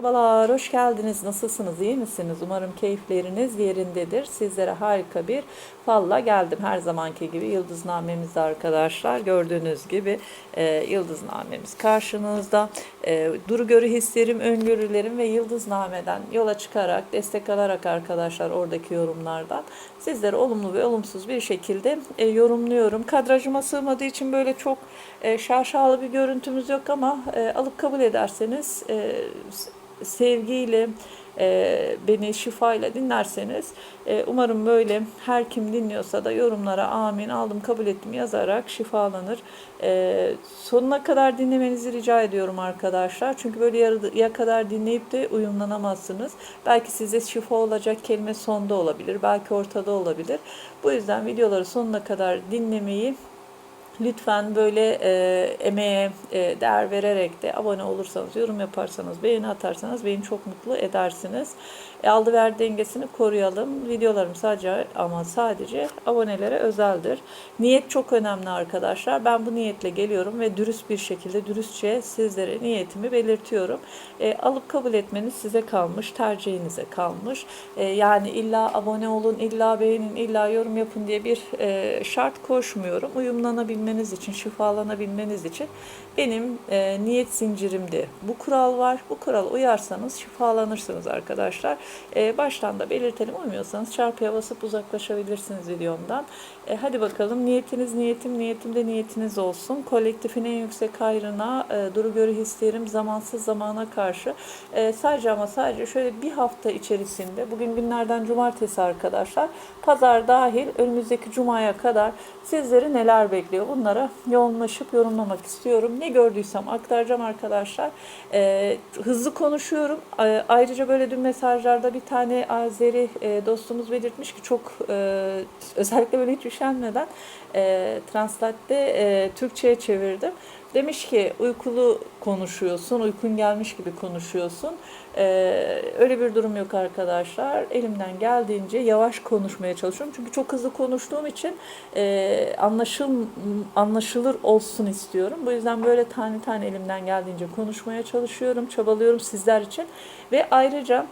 Merhabalar, hoş geldiniz. Nasılsınız, iyi misiniz? Umarım keyifleriniz yerindedir. Sizlere harika bir falla geldim. Her zamanki gibi yıldıznamemizde arkadaşlar. Gördüğünüz gibi e, yıldıznamemiz karşınızda. E, duru görü hislerim, öngörülerim ve yıldıznameden yola çıkarak, destek alarak arkadaşlar oradaki yorumlardan sizlere olumlu ve olumsuz bir şekilde e, yorumluyorum. Kadrajıma sığmadığı için böyle çok e, şaşalı bir görüntümüz yok ama e, alıp kabul ederseniz e, sevgiyle e, beni şifayla dinlerseniz e, umarım böyle her kim dinliyorsa da yorumlara amin aldım kabul ettim yazarak şifalanır. E, sonuna kadar dinlemenizi rica ediyorum arkadaşlar. Çünkü böyle yarıya kadar dinleyip de uyumlanamazsınız. Belki size şifa olacak kelime sonda olabilir. Belki ortada olabilir. Bu yüzden videoları sonuna kadar dinlemeyi Lütfen böyle e, emeğe e, değer vererek de abone olursanız, yorum yaparsanız, beğeni atarsanız beni çok mutlu edersiniz. E, aldı ver dengesini koruyalım. Videolarım sadece ama sadece abonelere özeldir. Niyet çok önemli arkadaşlar. Ben bu niyetle geliyorum ve dürüst bir şekilde, dürüstçe sizlere niyetimi belirtiyorum. E, alıp kabul etmeniz size kalmış, tercihinize kalmış. E, yani illa abone olun, illa beğenin, illa yorum yapın diye bir e, şart koşmuyorum. Uyumlanabilmeniz için, şifalanabilmeniz için benim e, niyet zincirimde bu kural var. Bu kurala uyarsanız şifalanırsınız arkadaşlar. E, baştan da belirtelim uymuyorsanız çarpıya basıp uzaklaşabilirsiniz videomdan. E, hadi bakalım niyetiniz niyetim, niyetim de niyetiniz olsun. Kolektifin en yüksek hayrına e, duru görü hislerim zamansız zamana karşı. E, sadece ama sadece şöyle bir hafta içerisinde bugün günlerden cumartesi arkadaşlar. Pazar dahil önümüzdeki cumaya kadar sizleri neler bekliyor bunlara yoğunlaşıp yorumlamak istiyorum. Ne gördüysem aktaracağım arkadaşlar. E, hızlı konuşuyorum. E, ayrıca böyle dün mesajlarda bir tane Azeri e, dostumuz belirtmiş ki çok e, özellikle böyle hiç üşenmeden e, Translate'de e, Türkçe'ye çevirdim. Demiş ki uykulu konuşuyorsun, uykun gelmiş gibi konuşuyorsun. Ee, öyle bir durum yok arkadaşlar. Elimden geldiğince yavaş konuşmaya çalışıyorum. Çünkü çok hızlı konuştuğum için e, anlaşıl, anlaşılır olsun istiyorum. Bu yüzden böyle tane tane elimden geldiğince konuşmaya çalışıyorum, çabalıyorum sizler için. Ve ayrıca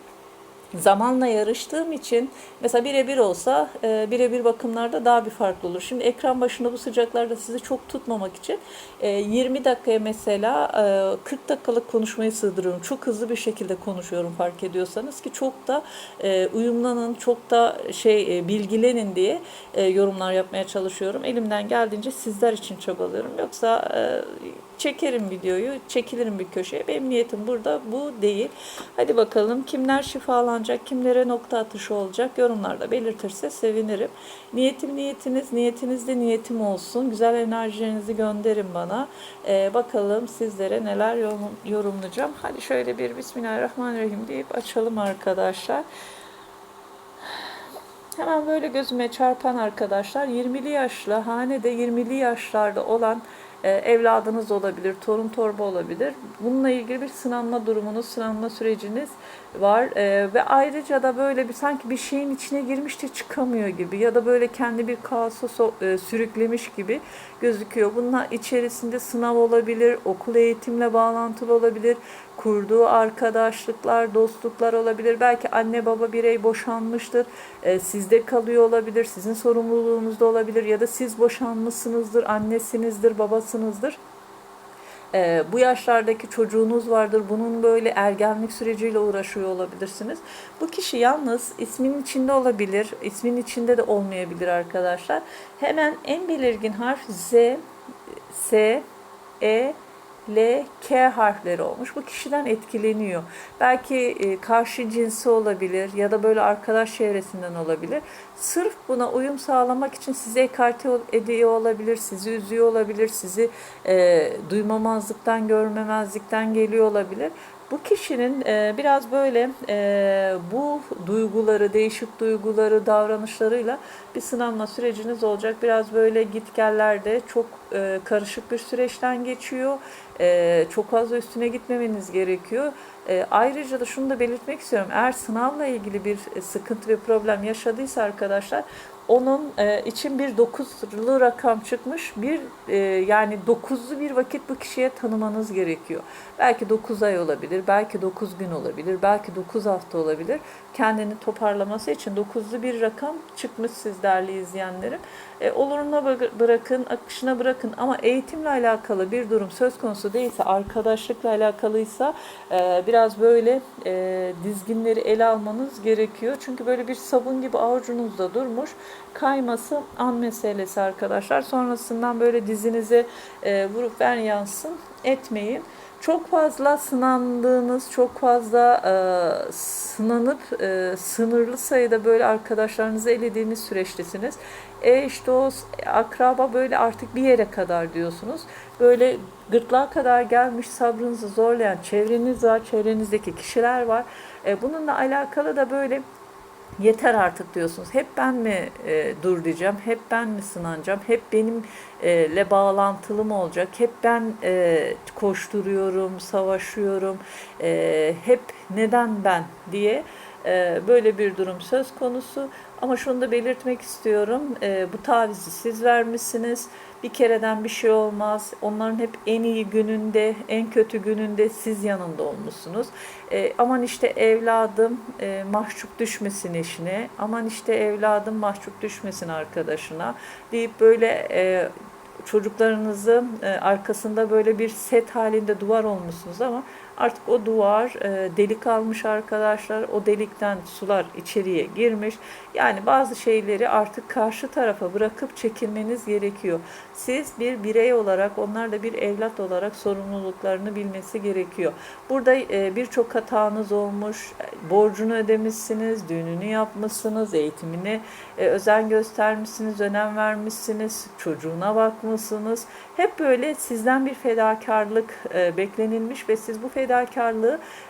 zamanla yarıştığım için mesela birebir olsa e, birebir bakımlarda daha bir farklı olur. Şimdi ekran başında bu sıcaklarda sizi çok tutmamak için e, 20 dakikaya mesela e, 40 dakikalık konuşmayı sığdırıyorum. Çok hızlı bir şekilde konuşuyorum fark ediyorsanız ki çok da e, uyumlanın, çok da şey e, bilgilenin diye e, yorumlar yapmaya çalışıyorum. Elimden geldiğince sizler için çabalıyorum. Yoksa e, çekerim videoyu, çekilirim bir köşeye. Benim niyetim burada bu değil. Hadi bakalım kimler şifalanacak, kimlere nokta atışı olacak yorumlarda belirtirse sevinirim. Niyetim niyetiniz, niyetiniz de niyetim olsun. Güzel enerjilerinizi gönderin bana. Ee, bakalım sizlere neler yorum, yorumlayacağım. Hadi şöyle bir Bismillahirrahmanirrahim deyip açalım arkadaşlar. Hemen böyle gözüme çarpan arkadaşlar 20'li yaşlı hanede 20'li yaşlarda olan evladınız olabilir, torun torba olabilir. Bununla ilgili bir sınanma durumunuz, sınanma süreciniz var e, ve ayrıca da böyle bir sanki bir şeyin içine girmiş de çıkamıyor gibi ya da böyle kendi bir kaosa e, sürüklemiş gibi gözüküyor. Bunun içerisinde sınav olabilir, okul eğitimle bağlantılı olabilir, kurduğu arkadaşlıklar, dostluklar olabilir. Belki anne baba birey boşanmıştır, e, sizde kalıyor olabilir, sizin sorumluluğunuzda olabilir ya da siz boşanmışsınızdır, annesinizdir, babasınızdır e, bu yaşlardaki çocuğunuz vardır. Bunun böyle ergenlik süreciyle uğraşıyor olabilirsiniz. Bu kişi yalnız ismin içinde olabilir, ismin içinde de olmayabilir arkadaşlar. Hemen en belirgin harf Z, S, E, L, K harfleri olmuş. Bu kişiden etkileniyor. Belki e, karşı cinsi olabilir ya da böyle arkadaş çevresinden olabilir. Sırf buna uyum sağlamak için sizi ekarte ediyor olabilir, sizi üzüyor olabilir, sizi e, duymamazlıktan, görmemezlikten geliyor olabilir. Bu kişinin e, biraz böyle e, bu duyguları, değişik duyguları, davranışlarıyla bir sınanma süreciniz olacak. Biraz böyle gitgellerde çok e, karışık bir süreçten geçiyor. E, çok fazla üstüne gitmemeniz gerekiyor. E, ayrıca da şunu da belirtmek istiyorum. Eğer sınavla ilgili bir e, sıkıntı ve problem yaşadıysa arkadaşlar onun e, için bir dokuzlu rakam çıkmış. Bir e, yani dokuzlu bir vakit bu kişiye tanımanız gerekiyor. Belki 9 ay olabilir, belki 9 gün olabilir, belki 9 hafta olabilir. Kendini toparlaması için dokuzlu bir rakam çıkmış siz değerli izleyenlerim. E, oluruna bı- bırakın, akışına bırakın ama eğitimle alakalı bir durum söz konusu değilse, arkadaşlıkla alakalıysa e, biraz böyle e, dizginleri ele almanız gerekiyor. Çünkü böyle bir sabun gibi avucunuzda durmuş kayması an meselesi arkadaşlar. Sonrasından böyle dizinize e, vurup ver yansın etmeyin. Çok fazla sınandığınız, çok fazla e, sınanıp e, sınırlı sayıda böyle arkadaşlarınızı elediğiniz süreçtesiniz. Eş, dost, akraba böyle artık bir yere kadar diyorsunuz. Böyle gırtlağa kadar gelmiş sabrınızı zorlayan çevreniz var, çevrenizdeki kişiler var. E, bununla alakalı da böyle yeter artık diyorsunuz. Hep ben mi e, dur diyeceğim, hep ben mi sınanacağım, hep benimle bağlantılı mı olacak, hep ben e, koşturuyorum, savaşıyorum, e, hep neden ben diye e, böyle bir durum söz konusu. Ama şunu da belirtmek istiyorum, e, bu tavizi siz vermişsiniz. Bir kereden bir şey olmaz. Onların hep en iyi gününde, en kötü gününde siz yanında olmuşsunuz. E, aman işte evladım e, mahcup düşmesin eşine, aman işte evladım mahcup düşmesin arkadaşına deyip böyle e, çocuklarınızı e, arkasında böyle bir set halinde duvar olmuşsunuz ama artık o duvar e, delik almış arkadaşlar. O delikten sular içeriye girmiş. Yani bazı şeyleri artık karşı tarafa bırakıp çekilmeniz gerekiyor. Siz bir birey olarak, onlar da bir evlat olarak sorumluluklarını bilmesi gerekiyor. Burada e, birçok hatanız olmuş, borcunu ödemişsiniz, düğününü yapmışsınız, eğitimine e, özen göstermişsiniz, önem vermişsiniz, çocuğuna bakmışsınız. Hep böyle sizden bir fedakarlık e, beklenilmiş ve siz bu fedakarlığı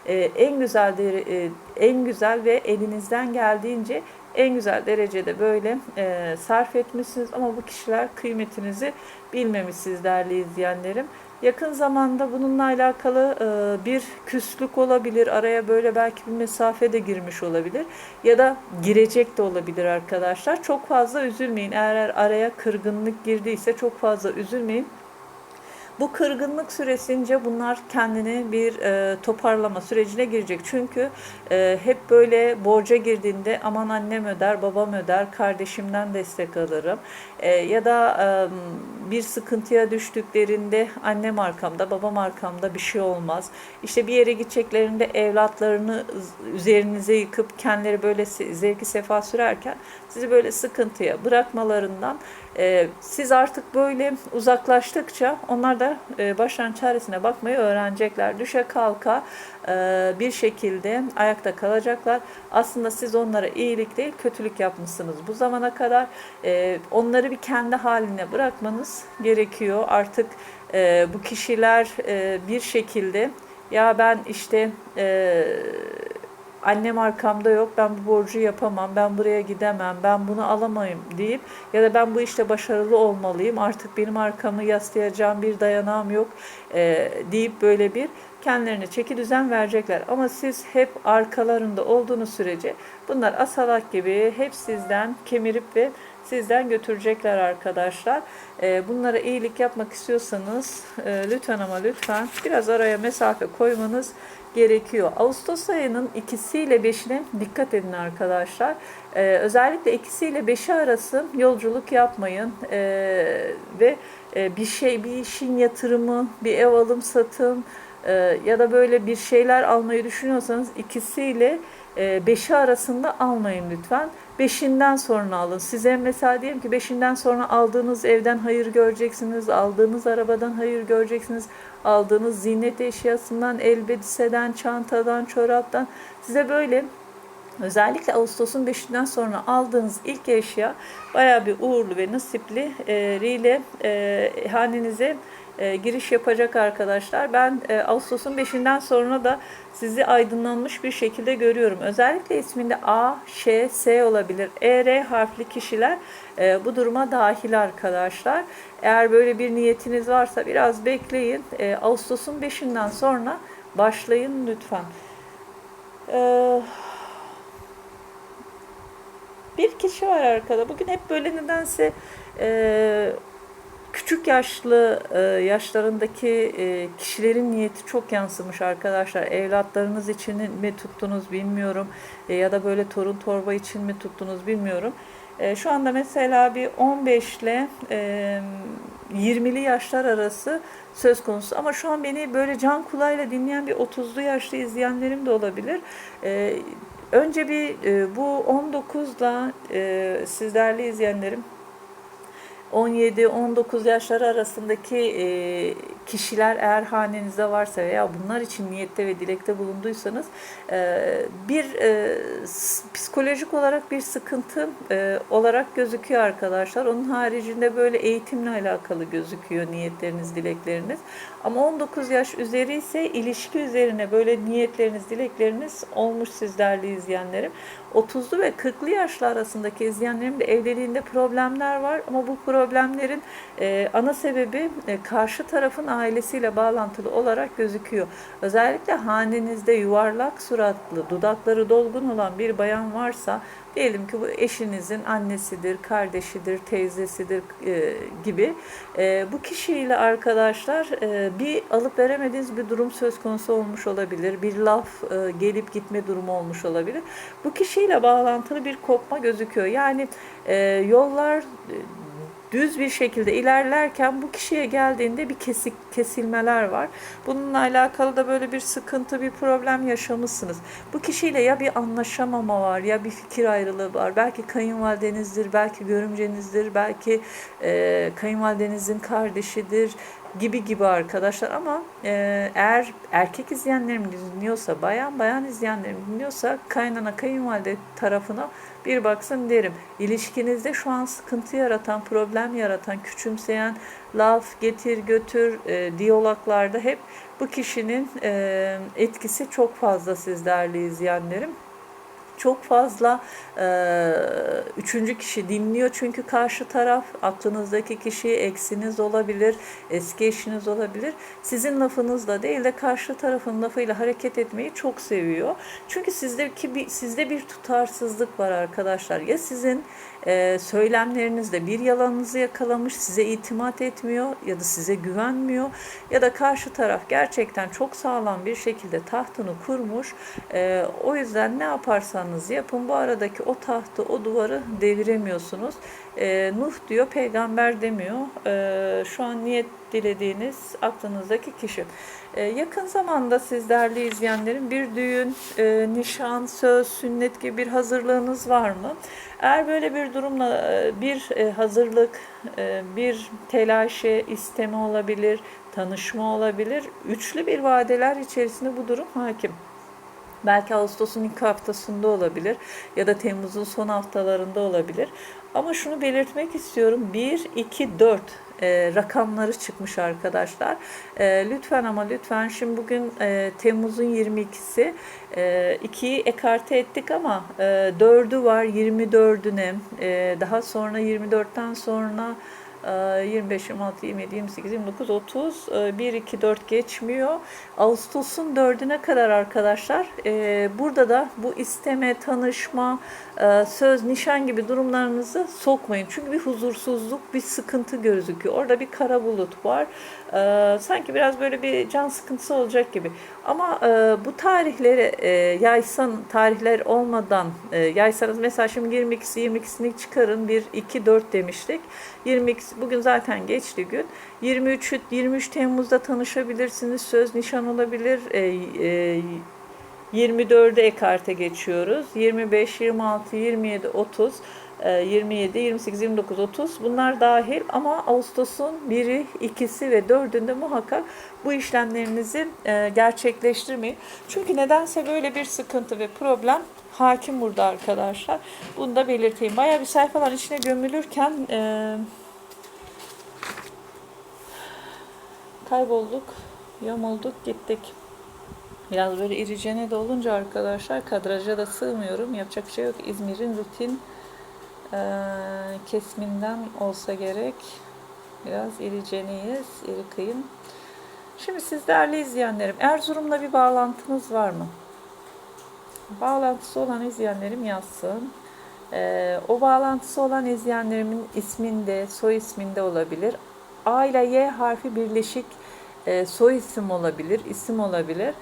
e, en güzel dere- e, en güzel ve elinizden geldiğince en güzel derecede böyle e, sarf etmişsiniz ama bu kişiler kıymetinizi bilmemişsiniz değerli izleyenlerim. Yakın zamanda bununla alakalı e, bir küslük olabilir. Araya böyle belki bir mesafe de girmiş olabilir. Ya da girecek de olabilir arkadaşlar. Çok fazla üzülmeyin. Eğer araya kırgınlık girdiyse çok fazla üzülmeyin. Bu kırgınlık süresince bunlar kendini bir e, toparlama sürecine girecek. Çünkü e, hep böyle borca girdiğinde aman annem öder, babam öder, kardeşimden destek alırım. E, ya da e, bir sıkıntıya düştüklerinde annem arkamda, babam arkamda bir şey olmaz. İşte bir yere gideceklerinde evlatlarını üzerinize yıkıp kendileri böyle zevki sefa sürerken sizi böyle sıkıntıya bırakmalarından siz artık böyle uzaklaştıkça onlar da e, başlarının çaresine bakmayı öğrenecekler. Düşe kalka e, bir şekilde ayakta kalacaklar. Aslında siz onlara iyilik değil kötülük yapmışsınız bu zamana kadar. E, onları bir kendi haline bırakmanız gerekiyor. Artık bu kişiler bir şekilde ya ben işte annem arkamda yok ben bu borcu yapamam ben buraya gidemem ben bunu alamayım deyip ya da ben bu işte başarılı olmalıyım artık benim arkamı yaslayacağım bir dayanağım yok e, deyip böyle bir kendilerine çeki düzen verecekler. Ama siz hep arkalarında olduğunuz sürece bunlar asalak gibi hep sizden kemirip ve sizden götürecekler arkadaşlar. E, bunlara iyilik yapmak istiyorsanız e, lütfen ama lütfen biraz araya mesafe koymanız gerekiyor. Ağustos ayının ikisiyle beşine dikkat edin arkadaşlar. Ee, özellikle ikisiyle beşi arası yolculuk yapmayın Ee, ve e, bir şey, bir işin yatırımı, bir ev alım satım e, ya da böyle bir şeyler almayı düşünüyorsanız ikisiyle e, beşi arasında almayın lütfen. Beşinden sonra alın. Size mesela diyelim ki beşinden sonra aldığınız evden hayır göreceksiniz, aldığınız arabadan hayır göreceksiniz, aldığınız ziynet eşyasından, elbiseden, çantadan, çoraptan size böyle Özellikle Ağustos'un 5'inden sonra aldığınız ilk eşya baya bir uğurlu ve nasipli e, ile e, hanenize e, giriş yapacak arkadaşlar. Ben e, Ağustos'un 5'inden sonra da sizi aydınlanmış bir şekilde görüyorum. Özellikle isminde A, Ş, S olabilir. E, R harfli kişiler e, bu duruma dahil arkadaşlar. Eğer böyle bir niyetiniz varsa biraz bekleyin. Ağustos'un 5'inden sonra başlayın lütfen. Bir kişi var arkada. Bugün hep böyle nedense küçük yaşlı e, yaşlarındaki e, kişilerin niyeti çok yansımış arkadaşlar. Evlatlarınız için mi tuttunuz bilmiyorum. E, ya da böyle torun torba için mi tuttunuz bilmiyorum. E, şu anda mesela bir 15 ile e, 20'li yaşlar arası söz konusu. Ama şu an beni böyle can kulağıyla dinleyen bir 30'lu yaşlı izleyenlerim de olabilir. Önce bir bu 19'da e, siz değerli izleyenlerim 17-19 yaşları arasındaki e, kişiler eğer hanenizde varsa veya bunlar için niyette ve dilekte bulunduysanız e, bir e, psikolojik olarak bir sıkıntı olarak gözüküyor arkadaşlar. Onun haricinde böyle eğitimle alakalı gözüküyor niyetleriniz, dilekleriniz. Ama 19 yaş üzeri ise ilişki üzerine böyle niyetleriniz, dilekleriniz olmuş siz değerli izleyenlerim. 30'lu ve 40'lı yaşlar arasındaki izleyenlerim de evliliğinde problemler var ama bu problemlerin e, ana sebebi e, karşı tarafın ailesiyle bağlantılı olarak gözüküyor. Özellikle hanenizde yuvarlak suratlı, dudakları dolgun olan bir bayan varsa Diyelim ki bu eşinizin annesidir, kardeşidir, teyzesidir e, gibi. E, bu kişiyle arkadaşlar e, bir alıp veremediğiniz bir durum söz konusu olmuş olabilir. Bir laf e, gelip gitme durumu olmuş olabilir. Bu kişiyle bağlantılı bir kopma gözüküyor. Yani e, yollar düz bir şekilde ilerlerken bu kişiye geldiğinde bir kesik kesilmeler var. Bununla alakalı da böyle bir sıkıntı, bir problem yaşamışsınız. Bu kişiyle ya bir anlaşamama var ya bir fikir ayrılığı var. Belki kayınvalidenizdir, belki görümcenizdir, belki e, kayınvalidenizin kardeşidir gibi gibi arkadaşlar ama e, eğer erkek izleyenlerim dinliyorsa, bayan bayan izleyenlerim dinliyorsa kaynana kayınvalide tarafına bir baksın derim. İlişkinizde şu an sıkıntı yaratan, problem yaratan, küçümseyen, laf, getir, götür, e, diyaloglarda hep bu kişinin e, etkisi çok fazla siz değerli izleyenlerim çok fazla e, üçüncü kişi dinliyor çünkü karşı taraf aklınızdaki kişi eksiniz olabilir, eski eşiniz olabilir. Sizin lafınızla değil de karşı tarafın lafıyla hareket etmeyi çok seviyor. Çünkü sizdeki bir, sizde bir tutarsızlık var arkadaşlar. Ya sizin e, söylemlerinizde bir yalanınızı yakalamış, size itimat etmiyor ya da size güvenmiyor ya da karşı taraf gerçekten çok sağlam bir şekilde tahtını kurmuş. E, o yüzden ne yaparsanız yapın bu aradaki o tahtı, o duvarı deviremiyorsunuz. E, Nuh diyor, peygamber demiyor. E, şu an niyet dilediğiniz aklınızdaki kişi. E, yakın zamanda siz değerli izleyenlerin bir düğün, e, nişan, söz, sünnet gibi bir hazırlığınız var mı? Eğer böyle bir durumla e, bir e, hazırlık, e, bir telaşe, isteme olabilir, tanışma olabilir. Üçlü bir vadeler içerisinde bu durum hakim. Belki Ağustos'un ilk haftasında olabilir ya da Temmuz'un son haftalarında olabilir. Ama şunu belirtmek istiyorum. 1, 2, 4 e, rakamları çıkmış arkadaşlar. E, lütfen ama lütfen şimdi bugün e, Temmuz'un 22'si e, 2'yi ekarte ettik ama e, 4'ü var 24'üne e, daha sonra 24'ten sonra 25, 26, 27, 28, 29, 30, 1, 2, 4 geçmiyor. Ağustos'un 4'üne kadar arkadaşlar burada da bu isteme, tanışma, söz, nişan gibi durumlarınızı sokmayın. Çünkü bir huzursuzluk, bir sıkıntı gözüküyor. Orada bir kara bulut var. E, sanki biraz böyle bir can sıkıntısı olacak gibi. Ama bu tarihleri yaysan, tarihler olmadan yaysanız mesela şimdi 22'si 22'sini çıkarın. 1, 2, 4 demiştik. 22 bugün zaten geçti gün. 23 23 Temmuz'da tanışabilirsiniz. Söz nişan olabilir. E, e, 24'e ekarte geçiyoruz. 25, 26, 27, 30, 27, 28, 29, 30 bunlar dahil ama Ağustos'un 1'i, 2'si ve 4'ünde muhakkak bu işlemlerinizi e, gerçekleştirmeyin. Çünkü nedense böyle bir sıkıntı ve problem hakim burada arkadaşlar. Bunu da belirteyim. Baya bir sayfalar içine gömülürken e, kaybolduk, yamulduk, gittik. Biraz böyle iricene de olunca arkadaşlar kadraja da sığmıyorum. Yapacak şey yok. İzmir'in rutin kesiminden olsa gerek. Biraz iriceniyiz, iri kıyım. Şimdi siz değerli izleyenlerim, Erzurum'la bir bağlantınız var mı? Bağlantısı olan izleyenlerim yazsın. Ee, o bağlantısı olan izleyenlerimin isminde, soy isminde olabilir. A ile Y harfi birleşik e, soy isim olabilir, isim olabilir.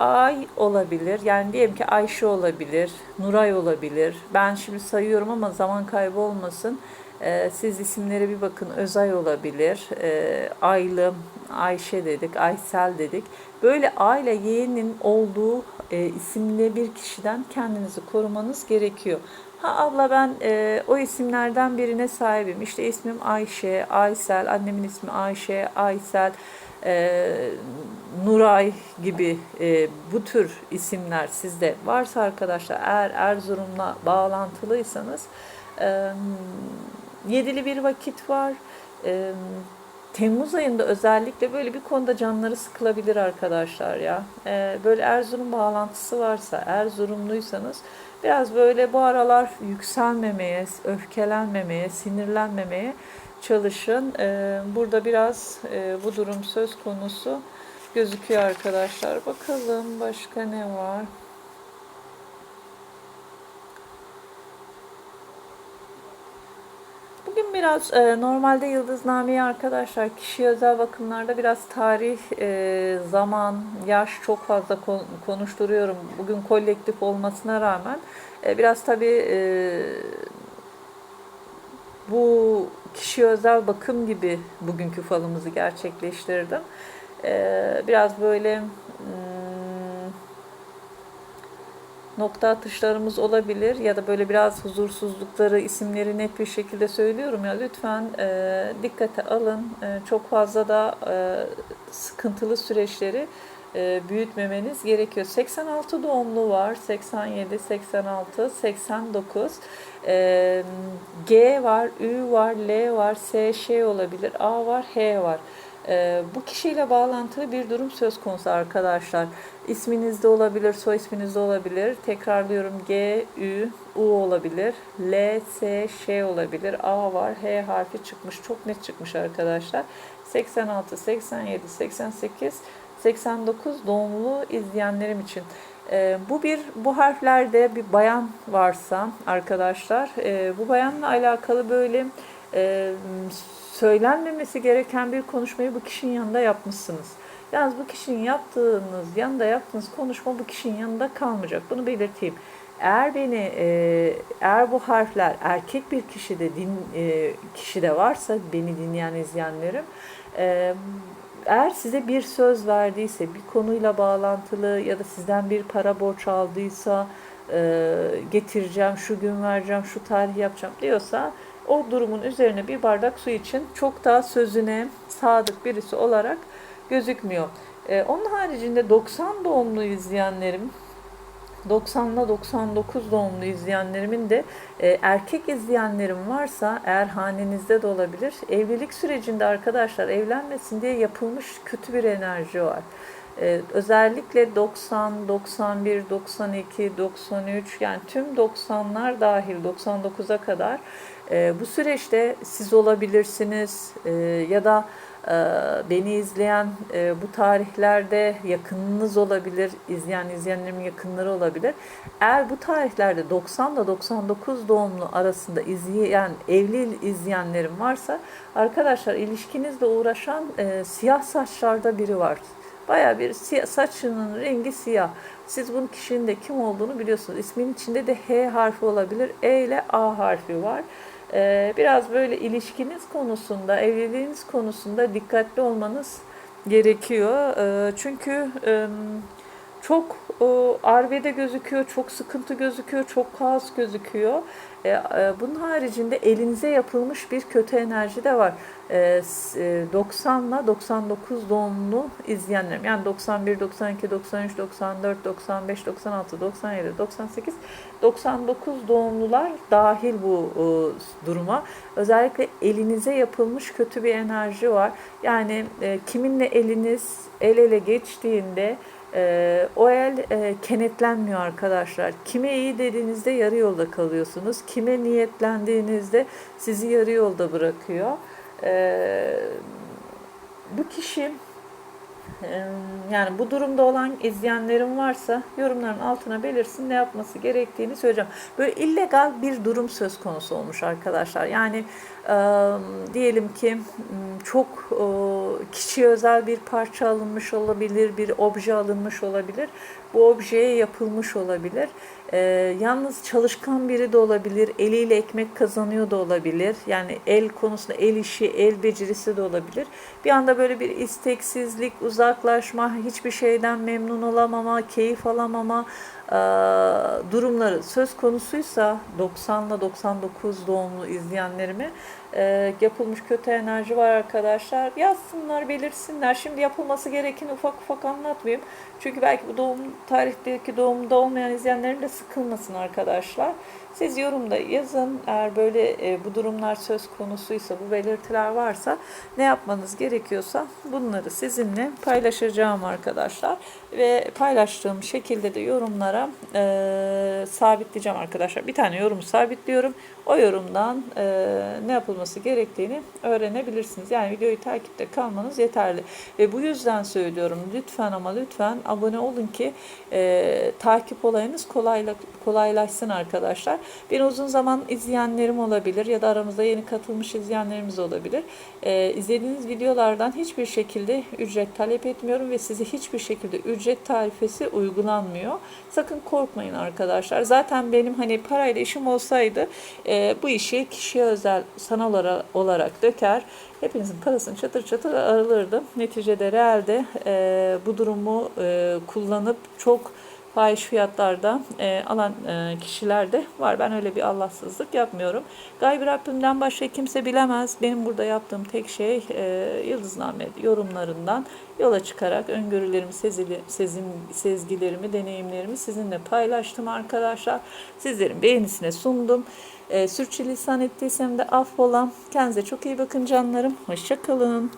Ay olabilir. Yani diyelim ki Ayşe olabilir, Nuray olabilir. Ben şimdi sayıyorum ama zaman kaybı olmasın. Ee, siz isimlere bir bakın. Özay olabilir. Ee, Aylı, Ayşe dedik, Aysel dedik. Böyle A ile Y'nin olduğu e, isimli bir kişiden kendinizi korumanız gerekiyor. Ha abla ben e, o isimlerden birine sahibim. İşte ismim Ayşe, Aysel, annemin ismi Ayşe, Aysel, e, Nuray gibi e, bu tür isimler sizde varsa arkadaşlar eğer Erzurum'la bağlantılıysanız e, yedili bir vakit var. E, Temmuz ayında özellikle böyle bir konuda canları sıkılabilir arkadaşlar ya. E, böyle Erzurum bağlantısı varsa, Erzurumluysanız biraz böyle bu aralar yükselmemeye, öfkelenmemeye, sinirlenmemeye çalışın. E, burada biraz e, bu durum söz konusu gözüküyor arkadaşlar. Bakalım başka ne var? Bugün biraz e, normalde Yıldızname'yi arkadaşlar kişi özel bakımlarda biraz tarih, e, zaman, yaş çok fazla kon- konuşturuyorum. Bugün kolektif olmasına rağmen e, biraz tabii bu kişi özel bakım gibi bugünkü falımızı gerçekleştirdim. E, biraz böyle hmm, nokta atışlarımız olabilir ya da böyle biraz huzursuzlukları isimleri net bir şekilde söylüyorum ya lütfen e, dikkate alın E, çok fazla da e, sıkıntılı süreçleri e, büyütmemeniz gerekiyor. 86 doğumlu var 87, 86, 89 e, G var, Ü var, L var, S, Ş olabilir, A var, H var. Ee, bu kişiyle bağlantılı bir durum söz konusu arkadaşlar. İsminizde olabilir, soy isminizde olabilir. Tekrarlıyorum G, Ü, U olabilir. L, S, Ş olabilir. A var, H harfi çıkmış. Çok net çıkmış arkadaşlar. 86, 87, 88, 89 doğumlu izleyenlerim için. Ee, bu bir bu harflerde bir bayan varsa arkadaşlar e, bu bayanla alakalı böyle e, söylenmemesi gereken bir konuşmayı bu kişinin yanında yapmışsınız. Yalnız bu kişinin yaptığınız, yanında yaptığınız konuşma bu kişinin yanında kalmayacak. Bunu belirteyim. Eğer beni, e, eğer bu harfler erkek bir kişide din e, kişide varsa beni dinleyen izleyenlerim, e, eğer size bir söz verdiyse, bir konuyla bağlantılı ya da sizden bir para borç aldıysa, e, getireceğim, şu gün vereceğim, şu tarih yapacağım diyorsa o durumun üzerine bir bardak su için çok daha sözüne sadık birisi olarak gözükmüyor. Ee, onun haricinde 90 doğumlu izleyenlerim 90 ile 99 doğumlu izleyenlerimin de e, erkek izleyenlerim varsa eğer hanenizde de olabilir. Evlilik sürecinde arkadaşlar evlenmesin diye yapılmış kötü bir enerji var. Ee, özellikle 90, 91, 92, 93 yani tüm 90'lar dahil 99'a kadar e, bu süreçte siz olabilirsiniz e, ya da e, beni izleyen e, bu tarihlerde yakınınız olabilir, izleyen izleyenlerimin yakınları olabilir. Eğer bu tarihlerde 90 ile 99 doğumlu arasında izleyen evli izleyenlerim varsa arkadaşlar ilişkinizle uğraşan e, siyah saçlarda biri var. Baya bir siyah, saçının rengi siyah. Siz bunun kişinin de kim olduğunu biliyorsunuz. İsmin içinde de H harfi olabilir. E ile A harfi var. Ee, biraz böyle ilişkiniz konusunda, evliliğiniz konusunda dikkatli olmanız gerekiyor. Ee, çünkü çok e, arbede gözüküyor, çok sıkıntı gözüküyor, çok kaos gözüküyor. E, e, bunun haricinde elinize yapılmış bir kötü enerji de var. E, s- e, 90 ile 99 doğumlu izleyenlerim. Yani 91, 92, 93, 94, 95, 96, 97, 98, 99 doğumlular dahil bu e, duruma. Özellikle elinize yapılmış kötü bir enerji var. Yani kiminle eliniz el ele geçtiğinde e, o el e, kenetlenmiyor arkadaşlar. Kime iyi dediğinizde yarı yolda kalıyorsunuz. Kime niyetlendiğinizde sizi yarı yolda bırakıyor. E, bu kişi e, yani bu durumda olan izleyenlerim varsa yorumların altına belirsin ne yapması gerektiğini söyleyeceğim. Böyle illegal bir durum söz konusu olmuş arkadaşlar. Yani diyelim ki çok kişiye özel bir parça alınmış olabilir, bir obje alınmış olabilir. Bu objeye yapılmış olabilir. Yalnız çalışkan biri de olabilir, eliyle ekmek kazanıyor da olabilir. Yani el konusunda el işi, el becerisi de olabilir. Bir anda böyle bir isteksizlik, uzaklaşma, hiçbir şeyden memnun olamama, keyif alamama durumları söz konusuysa 90 ile 99 doğumlu izleyenlerime e, yapılmış kötü enerji var arkadaşlar. Yazsınlar, belirsinler. Şimdi yapılması gerekeni ufak ufak anlatmayayım. Çünkü belki bu doğum tarihteki doğumda olmayan izleyenlerim de sıkılmasın arkadaşlar. Siz yorumda yazın. Eğer böyle e, bu durumlar söz konusuysa, bu belirtiler varsa ne yapmanız gerekiyorsa bunları sizinle paylaşacağım arkadaşlar. Ve paylaştığım şekilde de yorumlara e, sabitleyeceğim arkadaşlar. Bir tane yorumu sabitliyorum. O yorumdan e, ne yapılması gerektiğini öğrenebilirsiniz. Yani videoyu takipte kalmanız yeterli. Ve bu yüzden söylüyorum lütfen ama lütfen abone olun ki e, takip olayınız kolayla, kolaylaşsın arkadaşlar. Beni uzun zaman izleyenlerim olabilir ya da aramızda yeni katılmış izleyenlerimiz olabilir. E, izlediğiniz videolardan hiçbir şekilde ücret talep etmiyorum ve size hiçbir şekilde ücret tarifesi uygulanmıyor. Sakın korkmayın arkadaşlar. Zaten benim hani parayla işim olsaydı e, bu işi kişiye özel sanal ara- olarak döker. Hepinizin parasını çatır çatır alırdım. Neticede realde e, bu durumu e, kullanıp çok fahiş fiyatlarda e, alan e, kişiler de var. Ben öyle bir Allahsızlık yapmıyorum. Gayb Rabbimden başka kimse bilemez. Benim burada yaptığım tek şey e, Yıldızname yorumlarından yola çıkarak öngörülerimi, sezili, sezin, sezgilerimi, deneyimlerimi sizinle paylaştım arkadaşlar. Sizlerin beğenisine sundum. E, sürçülisan ettiysem de affola. Kendinize çok iyi bakın canlarım. Hoşça kalın.